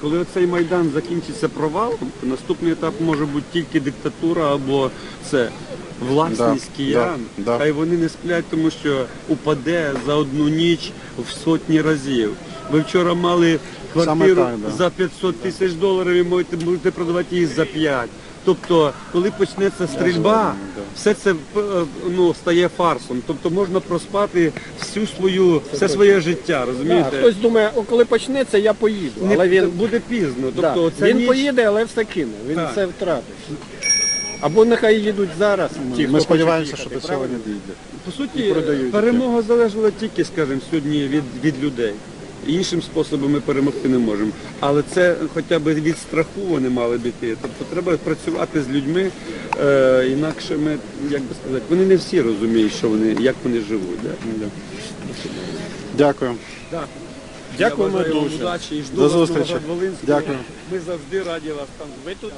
коли оцей майдан закінчиться провалом, то наступний етап може бути тільки диктатура або це власність Да, киян. да, да. Хай вони не сплять, тому що упаде за одну ніч в сотні разів. Ви вчора мали квартиру так, да. за 500 тисяч доларів і можете, будете продавати її за 5. Тобто, коли почнеться стрільба, все це е, ну, стає фарсом. Тобто можна проспати всю свою, все своє життя, Да, розумієте? хтось думає, о, коли почнеться, я поїду. Але він, буде пізно. Тобто, ця він ніч- поїде, але все кине. Він Так. все втратить. Або нехай їдуть зараз. ті, Ми сподіваємося, що до цього не дійде. По суті, перемога залежала тільки, скажімо, сьогодні від, від людей. Іншим способом ми перемогти не можемо. Але це хоча б від страху вони мали б іти. Тобто треба працювати з людьми, е, інакше ми, як би сказати, вони не всі розуміють, що вони, як вони живуть. Да? Дякую. Дякуємо Я бажаю вам дуже. удачі і жду До вас зустрічі. Новоград-Волинського. Дякую. Ми завжди раді вас там. Ви тут